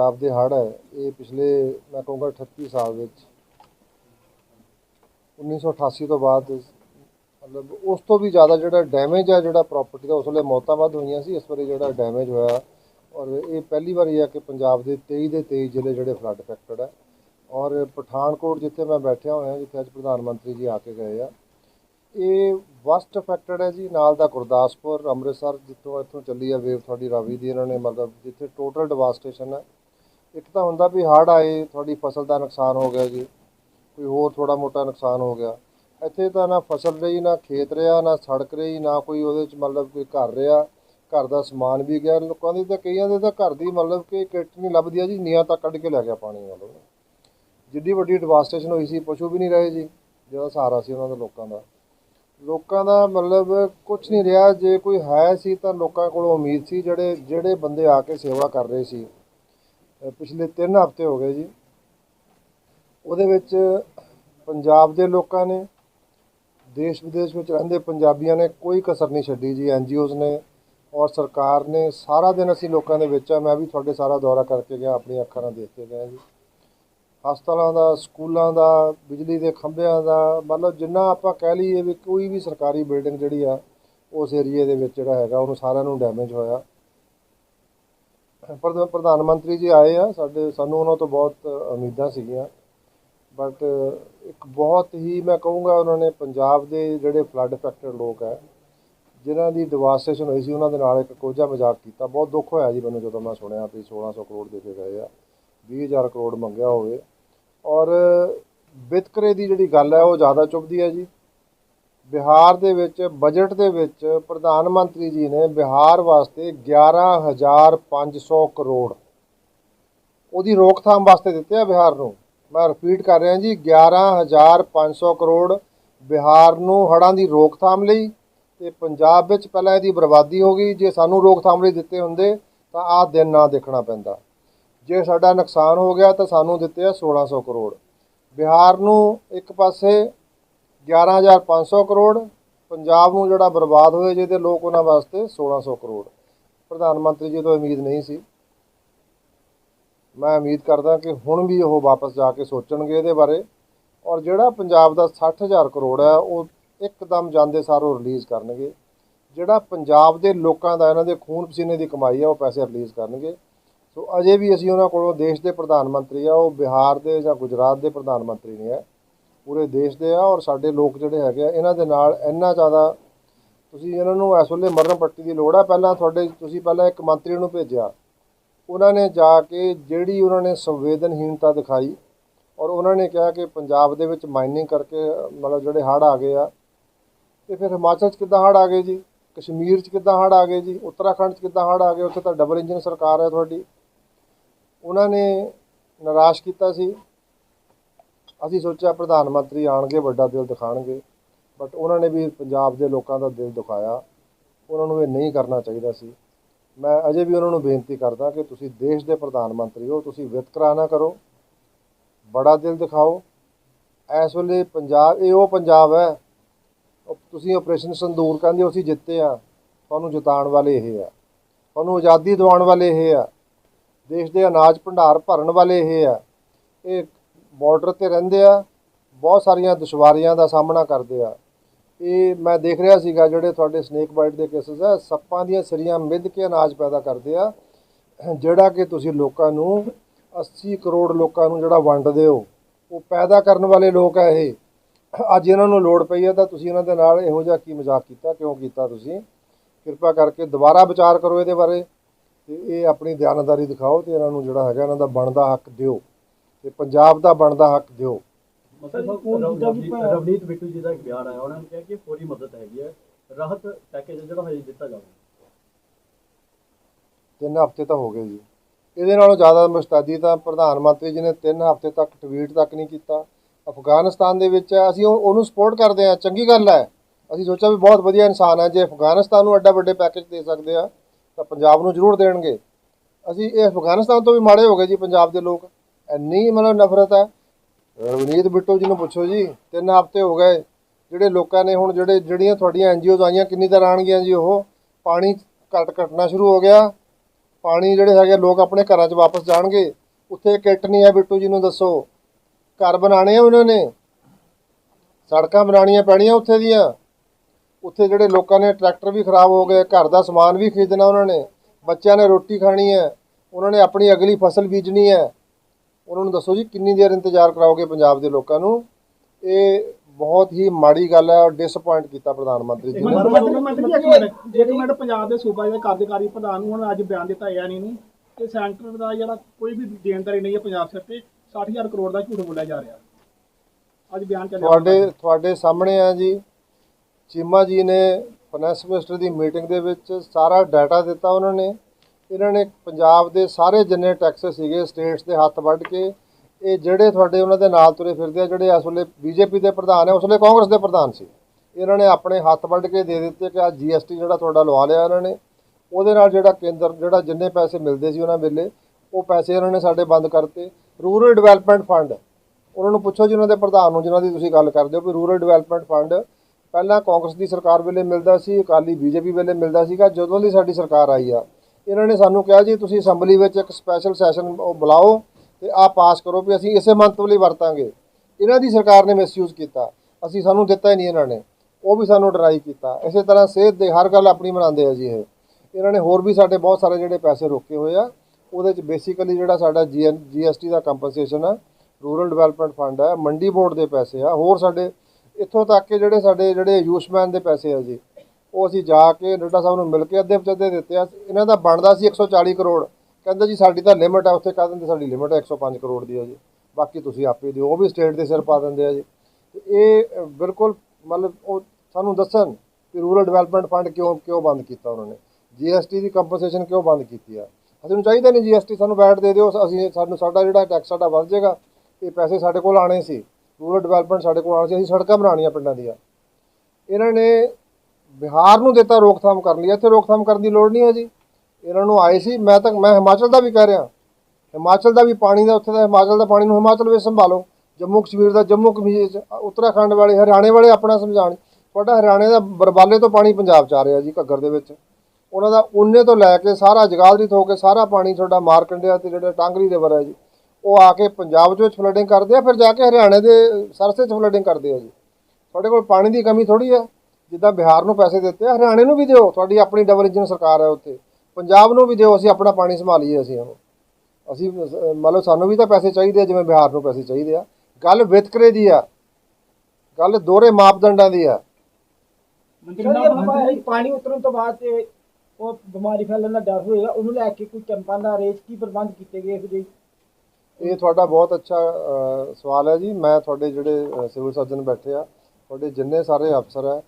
ਪੰਜਾਬ ਦੇ ਹੜ੍ਹ ਹੈ, ਇਹ ਪਿਛਲੇ, ਮੈਂ ਕਹੂੰਗਾ 38 ਸਾਲ ਵਿੱਚ। 1988 ਤੋਂ ਬਾਅਦ, ਮਤਲਬ ਉਸ ਤੋਂ ਵੀ ਜ਼ਿਆਦਾ ਜਿਹੜਾ ਡੈਮੇਜ ਹੈ ਜਿਹੜਾ ਪ੍ਰਾਪਰਟੀ ਦਾ, ਉਸ ਵੇਲੇ ਮੌਤਾਂ ਵੱਧ ਹੋਈਆਂ ਸੀ, ਇਸ ਵਾਰੀ ਜਿਹੜਾ ਡੈਮੇਜ ਹੋਇਆ। ਔਰ ਇਹ ਪਹਿਲੀ ਵਾਰੀ ਹੈ ਕਿ ਪੰਜਾਬ ਦੇ 23 ਦੇ 23 ਜ਼ਿਲ੍ਹੇ ਜਿਹੜੇ ਫਲੱਡ ਅਫੈਕਟਡ ਹੈ ਔਰ ਪਠਾਨਕੋਟ ਜਿੱਥੇ ਮੈਂ ਬੈਠਿਆ ਹੋਇਆ, ਜਿੱਥੇ ਅੱਜ ਪ੍ਰਧਾਨ ਮੰਤਰੀ ਜੀ ਆ ਕੇ ਗਏ ਆ, ਇਹ ਵਸਟ ਅਫੈਕਟਡ ਹੈ ਜੀ। ਨਾਲ ਦਾ ਗੁਰਦਾਸਪੁਰ, ਅੰਮ੍ਰਿਤਸਰ, ਜਿੱਥੋਂ ਇੱਥੋਂ ਚੱਲੀ ਆ ਵੇਵ ਤੁਹਾਡੀ ਰਾਵੀ ਦੀ ਇਹਨਾਂ ਨੇ, ਮਤਲਬ ਜਿੱਥੇ ਟੋਟਲ ਡਿਵਾਸਟੇਸ਼ਨ ਹੈ ਇੱਕ ਤਾਂ ਹੁੰਦਾ ਵੀ ਹੜ੍ਹ ਆਏ, ਤੁਹਾਡੀ ਫਸਲ ਦਾ ਨੁਕਸਾਨ ਹੋ ਗਿਆ ਜੀ, ਕੋਈ ਹੋਰ ਥੋੜਾ ਮੋਟਾ ਨੁਕਸਾਨ ਹੋ ਗਿਆ। ਇੱਥੇ ਤਾਂ ਨਾ ਫਸਲ ਰਹੀ, ਨਾ ਖੇਤ ਰਿਹਾ, ਨਾ ਸੜਕ ਰਹੀ, ਨਾ ਕੋਈ ਉਹਦੇ ਚ ਮਤਲਬ ਕੋਈ ਘਰ ਰਿਹਾ, ਘਰ ਦਾ ਸਮਾਨ ਵੀ ਗਿਆ। ਲੋਕਾਂ ਦੀ ਤਾਂ ਕਈਆਂ ਦੇ ਤਾਂ ਘਰ ਦੀ ਮਤਲਬ ਕਿ ਕਿੱਟ ਨਹੀਂ ਲੱਭਦੀ ਆ ਜੀ ਨੀਆਂ ਤਾਂ ਕੱਢ ਕੇ ਲੈ ਗਿਆ ਪਾਣੀ ਮਤਲਬ। ਜਿੱਡੀ ਵੱਡੀ ਡਿਵਾਸਟੇਸ਼ਨ ਹੋਈ ਸੀ, ਪਸ਼ੂ ਵੀ ਨਹੀਂ ਰਹੇ ਜੀ, ਜਿਹੜਾ ਸਹਾਰਾ ਸੀ ਉਹਨਾਂ ਦਾ ਲੋਕਾਂ ਦਾ। ਲੋਕਾਂ ਦਾ ਮਤਲਬ ਕੁਝ ਨਹੀਂ ਰਿਹਾ, ਜੇ ਕੋਈ ਹੈ ਸੀ ਤਾਂ ਲੋਕਾਂ ਕੋਲੋਂ ਉਮੀਦ ਸੀ, ਜਿਹੜੇ ਜਿਹੜੇ ਬੰਦੇ ਆ ਕੇ ਸੇਵਾ ਕਰ ਰਹੇ ਸੀ। ਪਿਛਲੇ 3 ਹਫ਼ਤੇ ਹੋ ਗਏ ਜੀ। ਉਹਦੇ ਵਿੱਚ ਪੰਜਾਬ ਦੇ ਲੋਕਾਂ ਨੇ, ਦੇਸ਼ ਵਿਦੇਸ਼ ਵਿੱਚ ਰਹਿੰਦੇ ਪੰਜਾਬੀਆਂ ਨੇ ਕੋਈ ਕਸਰ ਨਹੀਂ ਛੱਡੀ ਜੀ। ਐਨਜੀਓਜ਼ ਨੇ ਔਰ ਸਰਕਾਰ ਨੇ ਸਾਰਾ ਦਿਨ ਅਸੀਂ ਲੋਕਾਂ ਦੇ ਵਿੱਚ ਆ। ਮੈਂ ਵੀ ਤੁਹਾਡੇ ਸਾਰਾ ਦੌਰਾ ਕਰਕੇ ਗਿਆ ਆਪਣੀ ਅੱਖਾਂ ਨਾਲ ਦੇਖ ਕੇ ਗਿਆ ਜੀ। ਹਸਪਤਾਲਾਂ ਦਾ, ਸਕੂਲਾਂ ਦਾ, ਬਿਜਲੀ ਦੇ ਖੰਭਿਆਂ ਦਾ, ਮਤਲਬ ਜਿੰਨਾ ਆਪਾਂ ਕਹਿ ਲਈਏ ਵੀ ਕੋਈ ਵੀ ਸਰਕਾਰੀ ਬਿਲਡਿੰਗ ਜਿਹੜੀ ਆ, ਉਸ ਏਰੀਏ ਦੇ ਵਿੱਚ ਜਿਹੜਾ ਹੈਗਾ, ਉਹਨੂੰ ਸਾਰਿਆਂ ਨੂੰ ਡੈਮੇਜ ਹੋਇਆ। ਪ੍ਰਧ- ਪ੍ਰਧਾਨ ਮੰਤਰੀ ਜੀ ਆਏ ਆ, ਸਾਡੇ, ਸਾਨੂੰ ਉਹਨਾਂ ਤੋਂ ਬਹੁਤ ਉਮੀਦਾਂ ਸੀਗੀਆਂ। ਬਟ ਇੱਕ ਬਹੁਤ ਹੀ ਮੈਂ ਕਹੂੰਗਾ ਉਹਨਾਂ ਨੇ ਪੰਜਾਬ ਦੇ ਜਿਹੜੇ ਫਲੱਡ ਅਫੈਕਟਡ ਲੋਕ ਹੈ ਜਿਨ੍ਹਾਂ ਦੀ ਡਿਵਾਸਟੇਸ਼ਨ ਹੋਈ ਸੀ, ਉਹਨਾਂ ਦੇ ਨਾਲ ਇੱਕ ਕੋਝਾ ਮਜ਼ਾਕ ਕੀਤਾ। ਬਹੁਤ ਦੁੱਖ ਹੋਇਆ ਜੀ ਮੈਨੂੰ ਜਦੋਂ ਮੈਂ ਸੁਣਿਆ ਵੀ 1600 ਕਰੋੜ ਦੇ ਕੇ ਗਏ ਆ 20000 ਕਰੋੜ ਮੰਗਿਆ ਹੋਵੇ। ਔਰ ਵਿਤਕਰੇ ਦੀ ਜਿਹੜੀ ਗੱਲ ਹੈ ਉਹ ਜ਼ਿਆਦਾ ਚੁੱਭਦੀ ਹੈ ਜੀ। ਬਿਹਾਰ ਦੇ ਵਿੱਚ ਬਜਟ ਦੇ ਵਿੱਚ ਪ੍ਰਧਾਨ ਮੰਤਰੀ ਜੀ ਨੇ ਬਿਹਾਰ ਵਾਸਤੇ 11500 ਕਰੋੜ। ਉਹਦੀ ਰੋਕਥਾਮ ਵਾਸਤੇ ਦਿੱਤੇ ਆ ਬਿਹਾਰ ਨੂੰ। ਮੈਂ ਰਿਪੀਟ ਕਰ ਰਿਹਾ ਜੀ 11500 ਕਰੋੜ ਬਿਹਾਰ ਨੂੰ ਹੜ੍ਹਾਂ ਦੀ ਰੋਕਥਾਮ ਲਈ ਤੇ ਪੰਜਾਬ ਵਿੱਚ ਪਹਿਲਾਂ ਇਹਦੀ ਬਰਬਾਦੀ ਹੋ ਗਈ। ਜੇ ਸਾਨੂੰ ਰੋਕਥਾਮ ਲਈ ਦਿੱਤੇ ਹੁੰਦੇ, ਤਾਂ ਆਹ ਦਿਨ ਨਾ ਦੇਖਣਾ ਪੈਂਦਾ। ਜੇ ਸਾਡਾ ਨੁਕਸਾਨ ਹੋ ਗਿਆ, ਤਾਂ ਸਾਨੂੰ ਦਿੱਤੇ ਆ 1600 ਕਰੋੜ। ਬਿਹਾਰ ਨੂੰ ਇੱਕ ਪਾਸੇ 11500 ਕਰੋੜ, ਪੰਜਾਬ ਨੂੰ ਜਿਹੜਾ ਬਰਬਾਦ ਹੋਏ ਜਿਹਦੇ ਲੋਕ ਉਹਨਾਂ ਵਾਸਤੇ 1600 ਕਰੋੜ। ਪ੍ਰਧਾਨ ਮੰਤਰੀ ਜੀ ਤੋਂ ਉਮੀਦ ਨਹੀਂ ਸੀ। ਮੈਂ ਉਮੀਦ ਕਰਦਾ ਕਿ ਹੁਣ ਵੀ ਉਹ ਵਾਪਸ ਜਾ ਕੇ ਸੋਚਣਗੇ ਇਹਦੇ ਬਾਰੇ। ਔਰ ਜਿਹੜਾ ਪੰਜਾਬ ਦਾ 60000 ਕਰੋੜ ਹੈ, ਉਹ ਇੱਕਦਮ ਜਾਂਦੇ ਸਾਰ ਉਹ ਰਿਲੀਜ਼ ਕਰਨਗੇ। ਜਿਹੜਾ ਪੰਜਾਬ ਦੇ ਲੋਕਾਂ ਦਾ ਇਹਨਾਂ ਦੇ ਖੂਨ ਪਸੀਨੇ ਦੀ ਕਮਾਈ ਹੈ, ਉਹ ਪੈਸੇ ਰਿਲੀਜ਼ ਕਰਨਗੇ। ਸੋ ਅਜੇ ਵੀ ਅਸੀਂ ਉਹਨਾਂ ਕੋਲੋਂ ਦੇਸ਼ ਦੇ ਪ੍ਰਧਾਨ ਮੰਤਰੀ ਆ, ਉਹ ਬਿਹਾਰ ਦੇ ਜਾਂ ਗੁਜਰਾਤ ਦੇ ਪ੍ਰਧਾਨ ਮੰਤਰੀ ਨਹੀਂ ਹੈ। ਪੂਰੇ ਦੇਸ਼ ਦੇ ਆ ਔਰ ਸਾਡੇ ਲੋਕ ਜਿਹੜੇ ਹੈਗੇ ਆ, ਇਹਨਾਂ ਦੇ ਨਾਲ ਇੰਨਾ ਜ਼ਿਆਦਾ ਤੁਸੀਂ ਇਹਨਾਂ ਨੂੰ ਇਸ ਵੇਲੇ ਮਰਨ ਪੱਟੀ ਦੀ ਲੋੜ ਆ। ਪਹਿਲਾਂ ਤੁਹਾਡੇ, ਤੁਸੀਂ ਪਹਿਲਾਂ ਇੱਕ ਮੰਤਰੀ ਨੂੰ ਭੇਜਿਆ। ਉਹਨਾਂ ਨੇ ਜਾ ਕੇ ਜਿਹੜੀ ਉਹਨਾਂ ਨੇ ਸੰਵੇਦਨਹੀਨਤਾ ਦਿਖਾਈ ਔਰ ਉਹਨਾਂ ਨੇ ਕਿਹਾ ਕਿ ਪੰਜਾਬ ਦੇ ਵਿੱਚ ਮਾਈਨਿੰਗ ਕਰਕੇ, ਮਤਲਬ ਜਿਹੜੇ ਹੜ੍ਹ ਆ ਗਏ ਆ, ਤੇ ਫਿਰ ਹਿਮਾਚਲ 'ਚ ਕਿੱਦਾਂ ਹੜ੍ਹ ਆ ਗਏ ਜੀ? ਕਸ਼ਮੀਰ 'ਚ ਕਿੱਦਾਂ ਹੜ੍ਹ ਆ ਗਏ ਜੀ? ਉੱਤਰਾਖੰਡ 'ਚ ਕਿੱਦਾਂ ਹੜ੍ਹ ਆ ਗਏ? ਉੱਥੇ ਤਾਂ ਡਬਲ ਇੰਜਨ ਸਰਕਾਰ ਹੈ ਤੁਹਾਡੀ। ਉਹਨਾਂ ਨੇ ਨਿਰਾਸ਼ ਕੀਤਾ ਸੀ। ਅਸੀਂ ਸੋਚਿਆ ਪ੍ਰਧਾਨ ਮੰਤਰੀ ਆਣਗੇ, ਵੱਡਾ ਦਿਲ ਦਿਖਾਣਗੇ ਬਟ ਉਹਨਾਂ ਨੇ ਵੀ ਪੰਜਾਬ ਦੇ ਲੋਕਾਂ ਦਾ ਦਿਲ ਦਿਖਾਇਆ। ਉਹਨਾਂ ਨੂੰ ਇਹ ਨਹੀਂ ਕਰਨਾ ਚਾਹੀਦਾ ਸੀ। ਮੈਂ ਅਜੇ ਵੀ ਉਹਨਾਂ ਨੂੰ ਬੇਨਤੀ ਕਰਦਾ ਕਿ ਤੁਸੀਂ ਦੇਸ਼ ਦੇ ਪ੍ਰਧਾਨ ਮੰਤਰੀ ਹੋ, ਤੁਸੀਂ ਵਿਤਕਰਾ ਨਾ ਕਰੋ। ਬੜਾ ਦਿਲ ਦਿਖਾਓ। ਇਸ ਵੇਲੇ ਪੰਜਾਬ, ਇਹ ਉਹ ਪੰਜਾਬ ਹੈ ਤੁਸੀਂ ਆਪਰੇਸ਼ਨ ਸੰਦੂਰ ਕਹਿੰਦੇ ਹੋ, ਅਸੀਂ ਜਿੱਤੇ ਆ ਤੁਹਾਨੂੰ ਜਿਤਾਉਣ ਵਾਲੇ ਇਹ ਆ। ਤੁਹਾਨੂੰ ਆਜ਼ਾਦੀ ਦਿਵਾਉਣ ਵਾਲੇ ਇਹ ਆ। ਦੇਸ਼ ਦੇ ਅਨਾਜ ਭੰਡਾਰ ਭਰਨ ਵਾਲੇ ਇਹ ਆ। ਇਹ ਬਾਰਡਰ ਤੇ ਰਹਿੰਦੇ ਆ, ਬਹੁਤ ਸਾਰੀਆਂ ਦੁਸ਼ਵਾਰੀਆਂ ਦਾ ਸਾਹਮਣਾ ਕਰਦੇ ਆ। ਇਹ ਮੈਂ ਦੇਖ ਰਿਹਾ ਸੀਗਾ ਜਿਹੜੇ ਤੁਹਾਡੇ ਸਨੇਕ ਬਾਈਟ ਦੇ ਕੇਸਸ ਆ, ਸੱਪਾਂ ਦੀਆਂ ਸਰੀਆਂ ਮਿੱਧ ਕੇ ਅਨਾਜ ਪੈਦਾ ਕਰਦੇ ਆ, ਜਿਹੜਾ ਕਿ ਤੁਸੀਂ ਲੋਕਾਂ ਨੂੰ 80 ਕਰੋੜ ਲੋਕਾਂ ਨੂੰ ਜਿਹੜਾ ਵੰਡਦੇ ਹੋ, ਉਹ ਪੈਦਾ ਕਰਨ ਵਾਲੇ ਲੋਕ ਆ ਇਹ। ਅੱਜ ਇਹਨਾਂ ਨੂੰ ਲੋੜ ਪਈ ਹੈ ਤਾਂ ਤੁਸੀਂ ਇਹਨਾਂ ਦੇ ਨਾਲ ਇਹੋ ਜਿਹਾ ਕੀ ਮਜ਼ਾਕ ਕੀਤਾ, ਕਿਉਂ ਕੀਤਾ ਤੁਸੀਂ? ਕਿਰਪਾ ਕਰਕੇ ਦੁਬਾਰਾ ਵਿਚਾਰ ਕਰੋ ਇਹਦੇ ਬਾਰੇ ਤੇ ਇਹ ਆਪਣੀ ਦਿਆਨਦਾਰੀ ਦਿਖਾਓ ਤੇ ਇਹਨਾਂ ਨੂੰ ਜਿਹੜਾ ਹੈਗਾ ਇਹਨਾਂ ਦਾ ਬਣਦਾ ਹੱਕ ਦਿਓ। ਤੇ ਪੰਜਾਬ ਦਾ ਬਣਦਾ ਹੱਕ ਦਿਓ। ਮਤਲਬ ਰਵਨੀਤ ਰਵਨੀਤ ਬਿੱਟੂ ਜੀ ਦਾ ਇੱਕ ਬਿਆਨ ਆਇਆ ਉਹਨਾਂ ਨੇ ਕਿਹਾ ਕਿ ਪੂਰੀ ਮਦਦ ਹੈਗੀ ਹੈ। ਰਾਹਤ ਪੈਕੇਜ ਜਿਹੜਾ ਹਜੇ ਦਿੱਤਾ ਜਾਊਗਾ। ਤਿੰਨ ਹਫ਼ਤੇ ਤਾਂ ਹੋ ਗਏ ਜੀ। ਇਹਦੇ ਨਾਲੋਂ ਜ਼ਿਆਦਾ ਮੁਸਤੈਦੀ ਤਾਂ ਪ੍ਰਧਾਨ ਮੰਤਰੀ ਜੀ ਨੇ ਤਿੰਨ ਹਫ਼ਤੇ ਤੱਕ ਟਵੀਟ ਤੱਕ ਨਹੀਂ ਕੀਤਾ। ਅਫਗਾਨਿਸਤਾਨ ਦੇ ਵਿੱਚ ਹੈ, ਅਸੀਂ ਉਹ- ਉਹਨੂੰ ਸਪੋਰਟ ਕਰਦੇ ਹਾਂ ਚੰਗੀ ਗੱਲ ਹੈ। ਅਸੀਂ ਸੋਚਿਆ ਵੀ ਬਹੁਤ ਵਧੀਆ ਇਨਸਾਨ ਹੈ ਜੇ ਅਫਗਾਨਿਸਤਾਨ ਨੂੰ ਐਡਾ ਵੱਡੇ ਪੈਕੇਜ ਦੇ ਸਕਦੇ ਆ ਤਾਂ ਪੰਜਾਬ ਨੂੰ ਜ਼ਰੂਰ ਦੇਣਗੇ। ਅਸੀਂ ਇਹ ਅਫਗਾਨਿਸਤਾਨ ਤੋਂ ਵੀ ਮਾੜੇ ਹੋ ਗਏ ਜੀ ਪੰਜਾਬ ਦੇ ਲੋਕ। ਇੰਨੀ ਮਤਲਬ ਨਫ਼ਰਤ ਹੈ। ਰਵਨੀਤ ਬਿੱਟੂ ਜੀ ਨੂੰ ਪੁੱਛੋ ਜੀ, ਤਿੰਨ ਹਫ਼ਤੇ ਹੋ ਗਏ, ਜਿਹੜੇ ਲੋਕਾਂ ਨੇ ਹੁਣ ਜਿਹੜੇ, ਜਿਹੜੀਆਂ ਤੁਹਾਡੀਆਂ ਐਨਜੀਓਜ਼ ਆਈਆਂ, ਕਿੰਨੀ ਤਰ੍ਹਾਂ ਆਣਗੀਆਂ ਜੀ ਉਹ? ਪਾਣੀ ਘਟ ਘਟਣਾ ਸ਼ੁਰੂ ਹੋ ਗਿਆ। ਪਾਣੀ ਜਿਹੜੇ ਹੈਗੇ, ਲੋਕ ਆਪਣੇ ਘਰਾਂ 'ਚ ਵਾਪਸ ਜਾਣਗੇ। ਉੱਥੇ ਕਿੱਟ ਨਹੀਂ ਹੈ ਬਿੱਟੂ ਜੀ ਨੂੰ, ਦੱਸੋ। ਘਰ ਬਣਾਣੇ ਆ ਉਹਨਾਂ ਨੇ। ਸੜਕਾਂ ਬਣਾਉਣੀਆਂ ਪੈਣੀਆਂ ਉੱਥੇ ਦੀਆਂ। ਉੱਥੇ ਜਿਹੜੇ ਲੋਕਾਂ ਨੇ ਟਰੈਕਟਰ ਵੀ ਖਰਾਬ ਹੋ ਗਏ, ਘਰ ਦਾ ਸਮਾਨ ਵੀ ਖਰੀਦਣਾ ਉਹਨਾਂ ਨੇ। ਬੱਚਿਆਂ ਨੇ ਰੋਟੀ ਖਾਣੀ ਹੈ। ਉਹਨਾਂ ਨੇ ਆਪਣੀ ਅਗਲੀ ਫਸਲ ਬੀਜਣੀ ਹੈ। ਉਹਨਾਂ ਨੂੰ ਦੱਸੋ ਜੀ ਕਿੰਨੀ ਦੇਰ ਇੰਤਜ਼ਾਰ ਕਰਾਓਗੇ ਪੰਜਾਬ ਦੇ ਲੋਕਾਂ ਨੂੰ? ਇਹ ਬਹੁਤ ਹੀ ਮਾੜੀ ਗੱਲ ਹੈ ਔਰ ਡਿਸਪਾਇੰਟ ਕੀਤਾ ਪ੍ਰਧਾਨ ਮੰਤਰੀ ਜੀ ਨੇ। ਜਿਹੜੇ ਮਿੰਟ ਪੰਜਾਬ ਦੇ ਸੂਬਾ ਦੇ ਕਾਰਜਕਾਰੀ ਪ੍ਰਧਾਨ ਨੂੰ ਹੁਣ ਅੱਜ ਬਿਆਨ ਦਿੱਤਾ ਨਹੀਂ ਨੂੰ ਕਿ ਸੈਂਟਰ ਦਾ ਜਿਹੜਾ ਕੋਈ ਵੀ ਦੇਣਦਾਰੀ ਨਹੀਂ ਹੈ ਪੰਜਾਬ ਸਿਰ ਤੇ 60000 ਕਰੋੜ ਦਾ ਝੂਠ ਬੋਲਿਆ ਜਾ ਰਿਹਾ। ਅੱਜ ਬਿਆਨ ਚੱਲਿਆ ਤੁਹਾਡੇ ਤੁਹਾਡੇ ਸਾਹਮਣੇ ਆ ਜੀ ਚੀਮਾ ਜੀ ਨੇ ਫਾਈਨੈਂਸ ਮਿਨਿਸਟਰ ਦੀ ਮੀਟਿੰਗ ਦੇ ਵਿੱਚ ਸਾਰਾ ਡਾਟਾ ਦਿੱਤਾ ਉਹਨਾਂ ਨੇ। ਇਹਨਾਂ ਨੇ ਪੰਜਾਬ ਦੇ ਸਾਰੇ ਜਿੰਨੇ ਟੈਕਸ ਸੀਗੇ ਸਟੇਟਸ ਦੇ ਹੱਥ ਵੱਢ ਕੇ, ਇਹ ਜਿਹੜੇ ਤੁਹਾਡੇ ਉਹਨਾਂ ਦੇ ਨਾਲ ਤੁਰੇ ਫਿਰਦੇ ਆ, ਜਿਹੜੇ ਇਸ ਵੇਲੇ ਬੀਜੇਪੀ ਦੇ ਪ੍ਰਧਾਨ ਹੈ ਉਸ ਵੇਲੇ ਕਾਂਗਰਸ ਦੇ ਪ੍ਰਧਾਨ ਸੀ। ਇਹਨਾਂ ਨੇ ਆਪਣੇ ਹੱਥ ਵੱਢ ਕੇ ਦੇ ਦਿੱਤੇ ਕਿ ਆ ਜੀਐਸਟੀ ਜਿਹੜਾ ਤੁਹਾਡਾ ਲਵਾ ਲਿਆ ਇਹਨਾਂ ਨੇ। ਉਹਦੇ ਨਾਲ ਜਿਹੜਾ ਕੇਂਦਰ, ਜਿਹੜਾ ਜਿੰਨੇ ਪੈਸੇ ਮਿਲਦੇ ਸੀ ਉਹਨਾਂ ਵੇਲੇ, ਉਹ ਪੈਸੇ ਇਹਨਾਂ ਨੇ ਸਾਡੇ ਬੰਦ ਕਰਤੇ। ਰੂਰਲ ਡਿਵੈਲਪਮੈਂਟ ਫੰਡ ਉਹਨਾਂ ਨੂੰ ਪੁੱਛੋ ਜੀ ਉਹਨਾਂ ਦੇ ਪ੍ਰਧਾਨ ਨੂੰ, ਜਿਨ੍ਹਾਂ ਦੀ ਤੁਸੀਂ ਗੱਲ ਕਰਦੇ ਹੋ ਵੀ ਰੂਰਲ ਡਿਵੈਲਪਮੈਂਟ ਫੰਡ ਪਹਿਲਾਂ ਕਾਂਗਰਸ ਦੀ ਸਰਕਾਰ ਵੇਲੇ ਮਿਲਦਾ ਸੀ, ਅਕਾਲੀ ਬੀਜੇਪੀ ਵੇਲੇ ਮਿਲਦਾ ਸੀਗਾ, ਜਦੋਂ ਦੀ ਸਾਡੀ ਸਰਕਾਰ ਆਈ ਆ। ਇਹਨਾਂ ਨੇ ਸਾਨੂੰ ਕਿਹਾ ਜੀ, ਤੁਸੀਂ ਅਸੈਂਬਲੀ ਵਿੱਚ ਇੱਕ ਸਪੈਸ਼ਲ ਸੈਸ਼ਨ ਬੁਲਾਓ ਤੇ ਆ ਪਾਸ ਕਰੋ ਵੀ ਅਸੀਂ ਇਸੇ ਮੰਤਵ ਲਈ ਵਰਤਾਂਗੇ। ਇਹਨਾਂ ਦੀ ਸਰਕਾਰ ਨੇ ਮਿਸਯੂਜ਼ ਕੀਤਾ। ਅਸੀਂ ਸਾਨੂੰ ਦਿੱਤਾ ਹੀ ਨਹੀਂ ਇਹਨਾਂ ਨੇ। ਉਹ ਵੀ ਸਾਨੂੰ ਡਰਾਈ ਕੀਤਾ। ਇਸੇ ਤਰ੍ਹਾਂ ਸਿਹਤ ਦੇ ਹਰ ਗੱਲ ਆਪਣੀ ਬਣਾਉਂਦੇ ਆ ਜੀ ਇਹ। ਇਹਨਾਂ ਨੇ ਹੋਰ ਵੀ ਸਾਡੇ ਬਹੁਤ ਸਾਰੇ ਜਿਹੜੇ ਪੈਸੇ ਰੋਕੇ ਹੋਏ ਆ, ਉਹਦੇ ਚ ਬੇਸਿਕਲੀ ਜਿਹੜਾ ਸਾਡਾ ਜੀਐਸਟੀ ਦਾ ਕੰਪਨਸੇਸ਼ਨ ਆ ਰੂਰਲ ਡਿਵੈਲਪਮੈਂਟ ਫੰਡ ਹੈ ਮੰਡੀ ਬੋਰਡ ਦੇ ਪੈਸੇ ਆ, ਹੋਰ ਸਾਡੇ, ਇੱਥੋਂ ਤੱਕ ਕਿ ਜਿਹੜੇ ਸਾਡੇ, ਜਿਹੜੇ ਆਯੁਸ਼ਮਾਨ ਦੇ ਪੈਸੇ ਆ ਜੀ ਉਹ ਅਸੀਂ ਜਾ ਕੇ ਨੱਡਾ ਸਾਹਿਬ ਨੂੰ ਮਿਲ ਕੇ ਅੱਧੇ ਪਚੱਧੇ ਦਿੱਤੇ ਆ। ਇਹਨਾਂ ਦਾ ਬਣਦਾ ਸੀ 140 ਕਰੋੜ। ਕਹਿੰਦਾ ਜੀ ਸਾਡੀ ਤਾਂ ਲਿਮਟ ਆ, ਉੱਥੇ ਕਹਿ ਦਿੰਦੇ, ਸਾਡੀ ਲਿਮਟ ਹੈ 105 ਕਰੋੜ ਦੀ ਆ ਜੀ। ਬਾਕੀ ਤੁਸੀਂ ਆਪੇ ਦਿਓ, ਉਹ ਵੀ ਸਟੇਟ ਦੇ ਸਿਰ ਪਾ ਦਿੰਦੇ ਆ ਜੀ। ਤੇ ਇਹ ਬਿਲਕੁਲ ਮਤਲਬ ਉਹ ਸਾਨੂੰ ਦੱਸਣ ਕਿ ਰੂਰਲ ਡਿਵੈਲਪਮੈਂਟ ਫੰਡ ਕਿਉਂ ਕਿਉਂ ਬੰਦ ਕੀਤਾ ਉਹਨਾਂ ਨੇ? ਜੀਐਸਟੀ ਦੀ ਕੰਪਨਸੇਸ਼ਨ ਕਿਉਂ ਬੰਦ ਕੀਤੀ ਆ? ਅਸੀਂ ਨੂੰ ਚਾਹੀਦਾ ਨਹੀਂ ਜੀਐਸਟੀ ਸਾਨੂੰ ਵੈਟ ਦੇ ਦਿਓ, ਅਸੀਂ ਸਾਨੂੰ ਸਾਡਾ ਜਿਹੜਾ ਟੈਕਸ ਸਾਡਾ ਵੱਧ ਜਾਏਗਾ, ਇਹ ਪੈਸੇ ਸਾਡੇ ਕੋਲ ਆਣੇ ਸੀ। ਰੂਰਲ ਡਿਵੈਲਪਮੈਂਟ ਸਾਡੇ ਕੋਲ ਆਉਣਾ ਸੀ, ਅਸੀਂ ਸੜਕਾਂ ਬਣਾਉਣੀਆਂ ਪਿੰਡਾਂ ਦੀਆਂ। ਇਹਨਾਂ ਨੇ ਬਿਹਾਰ ਨੂੰ ਦਿੱਤਾ, ਰੋਕਥਾਮ ਕਰਨ ਲਈ। ਇੱਥੇ ਰੋਕਥਾਮ ਕਰਨ ਦੀ ਲੋੜ ਨਹੀਂ ਹੈ ਜੀ। ਇਹਨਾਂ ਨੂੰ ਆਏ ਸੀ। ਮੈਂ ਤਾਂ ਮੈਂ ਹਿਮਾਚਲ ਦਾ ਵੀ ਕਹਿ ਰਿਹਾ। ਹਿਮਾਚਲ ਦਾ ਵੀ ਪਾਣੀ ਦਾ, ਉੱਥੇ ਦਾ ਹਿਮਾਚਲ ਦਾ ਪਾਣੀ ਨੂੰ ਹਿਮਾਚਲ ਵਿੱਚ ਸੰਭਾਲੋ। ਜੰਮੂ ਕਸ਼ਮੀਰ ਦਾ, ਜੰਮੂ ਕਸ਼ਮੀਰ ਚ, ਉੱਤਰਾਖੰਡ ਵਾਲੇ, ਹਰਿਆਣੇ ਵਾਲੇ ਆਪਣਾ ਸਮਝਾਣ ਤੁਹਾਡਾ ਹਰਿਆਣੇ ਦਾ ਬਰਬਾਲੇ ਤੋਂ ਪਾਣੀ ਪੰਜਾਬ ਚ ਆ ਰਿਹਾ ਜੀ, ਘੱਗਰ ਦੇ ਵਿੱਚ। ਉਹਨਾਂ ਦਾ ਉਨੇ ਤੋਂ ਲੈ ਕੇ ਸਾਰਾ ਜਗਾਦਰੀ ਹੋ ਕੇ ਸਾਰਾ ਪਾਣੀ ਤੁਹਾਡਾ ਮਾਰਕੰਡਿਆ ਤੇ ਜਿਹੜਾ ਟਾਂਗਰੀ ਰਿਵਰ ਹੈ ਜੀ, ਉਹ ਆ ਕੇ ਪੰਜਾਬ ਦੇ ਵਿੱਚ ਫਲੱਡਿੰਗ ਕਰਦੇ ਆ, ਫਿਰ ਜਾ ਕੇ ਹਰਿਆਣੇ ਦੇ ਸਰਸੇ ਚ ਫਲੱਡਿੰਗ ਕਰਦੇ ਆ ਜੀ। ਤੁਹਾਡੇ ਕੋਲ ਪਾਣੀ ਦੀ ਕਮੀ ਥੋੜੀ ਹੈ। ਜਿੱਦਾਂ ਬਿਹਾਰ ਨੂੰ ਪੈਸੇ ਦਿੱਤੇ ਆ ਹਰਿਆਣੇ ਨੂੰ ਵੀ ਦਿਓ ਤੁਹਾਡੀ ਆਪਣੀ ਡਬਲ ਇੰਜਨ ਸਰਕਾਰ ਹੈ ਉੱਥੇ। ਪੰਜਾਬ ਨੂੰ ਵੀ ਦਿਓ ਅਸੀਂ ਆਪਣਾ ਪਾਣੀ ਸੰਭਾਲੀਏ ਅਸੀਂ ਉਹਨੂੰ ਅਸੀਂ ਮੰਨ ਲਓ ਸਾਨੂੰ ਵੀ ਤਾਂ ਪੈਸੇ ਚਾਹੀਦੇ ਆ ਜਿਵੇਂ ਬਿਹਾਰ ਨੂੰ ਪੈਸੇ ਚਾਹੀਦੇ ਆ। ਗੱਲ ਵਿਤਕਰੇ ਦੀ ਆ। ਗੱਲ ਦੋਹਰੇ ਮਾਪਦੰਡਾਂ ਦੀ ਆ। ਪਾਣੀ ਉਤਰਨ ਤੋਂ ਬਾਅਦ ਤੇ ਉਹ ਬਿਮਾਰੀ ਫੈਲਣ ਦਾ ਡਰ ਹੋਏਗਾ ਉਹਨੂੰ ਲੈ ਕੇ ਕੋਈ ਕੈਂਪਾਂ ਦਾ ਅਰੇਂਜ ਕੀ ਪ੍ਰਬੰਧ ਕੀਤੇ ਗਏ ਇਹੋ ਜਿਹੇ? ਇਹ ਤੁਹਾਡਾ ਬਹੁਤ ਅੱਛਾ ਸਵਾਲ ਹੈ ਜੀ। ਮੈਂ ਤੁਹਾਡੇ ਜਿਹੜੇ ਸਿਵਲ ਸਰਜਨ ਬੈਠੇ ਆ ਤੁਹਾਡੇ ਜਿੰਨੇ ਸਾਰੇ ਅਫਸਰ ਹੈ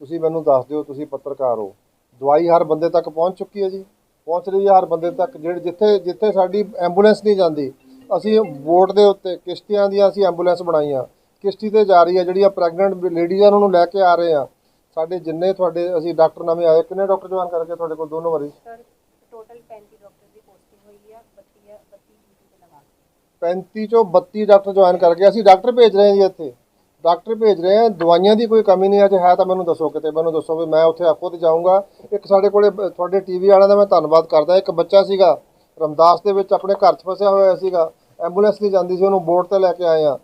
ਤੁਸੀਂ ਮੈਨੂੰ ਦੱਸ ਦਿਓ ਤੁਸੀਂ ਪੱਤਰਕਾਰ ਹੋ। ਦਵਾਈ ਹਰ ਬੰਦੇ ਤੱਕ ਪਹੁੰਚ ਚੁੱਕੀ ਹੈ ਜੀ। ਪਹੁੰਚ ਰਹੀ ਹੈ ਹਰ ਬੰਦੇ ਤੱਕ। ਜਿਹੜੇ ਜਿੱਥੇ ਜਿੱਥੇ ਸਾਡੀ ਐਂਬੂਲੈਂਸ ਨਹੀਂ ਜਾਂਦੀ ਅਸੀਂ ਬੋਟ ਦੇ ਉੱਤੇ ਕਿਸ਼ਤੀਆਂ ਦੀਆਂ ਅਸੀਂ ਐਂਬੂਲੈਂਸ ਬਣਾਈਆਂ। ਕਿਸ਼ਤੀ ਤੇ ਜਾ ਰਹੀ ਹੈ ਜਿਹੜੀਆਂ ਪ੍ਰੈਗਨੈਂਟ ਲੇਡੀਜ਼ ਆ ਉਹਨਾਂ ਨੂੰ ਲੈ ਕੇ ਆ ਰਹੇ ਆ ਸਾਡੇ ਜਿੰਨੇ ਤੁਹਾਡੇ ਅਸੀਂ ਡਾਕਟਰ ਨਵੇਂ ਆਏ ਕਿੰਨੇ ਡਾਕਟਰ ਜਵਾਨ ਕਰਕੇ ਤੁਹਾਡੇ ਕੋਲ ਦੋਨੋਂ ਵਾਰੀ? ਟੋਟਲ 35 ਡਾਕਟਰ ਦੀ ਪੋਸਟਿੰਗ ਹੋਈ ਹੈ 32 ਹੈ 32 ਡਿਊਟੀ ਤੇ ਲਗਾ 35 ਚੋਂ 32 ਡਾਕਟਰ ਜੁਆਇਨ ਕਰ ਗਏ ਅਸੀਂ ਡਾਕਟਰ ਭੇਜ ਰਹੇ ਹਾਂ ਜੀ ਇੱਥੇ। ਡਾਕਟਰ ਭੇਜ ਰਹੇ ਹਾਂ ਦਵਾਈਆਂ ਦੀ ਕੋਈ ਕਮੀ ਨਹੀਂ, ਅੱਜ ਹੈ ਤਾਂ ਮੈਨੂੰ ਦੱਸੋ ਕਿਤੇ, ਮੈਨੂੰ ਦੱਸੋ ਵੀ ਮੈਂ ਉੱਥੇ ਖੁਦ ਜਾਊਂਗਾ। ਇੱਕ ਸਾਡੇ ਕੋਲੇ ਬ- ਤੁਹਾਡੇ ਟੀਵੀ ਵਾਲਿਆਂ ਦਾ ਮੈਂ ਧੰਨਵਾਦ ਕਰਦਾ। ਇੱਕ ਬੱਚਾ ਸੀਗਾ, ਰਮਦਾਸ ਦੇ ਵਿੱਚ ਆਪਣੇ ਘਰ 'ਚ ਫਸਿਆ ਹੋਇਆ ਸੀਗਾ, ਐਂਬੂਲੈਂਸ ਨਹੀਂ ਜਾਂਦੀ ਸੀ, ਉਹਨੂੰ ਬੋਰਡ ਤੇ ਲੈ ਕੇ ਆਏ ਆ।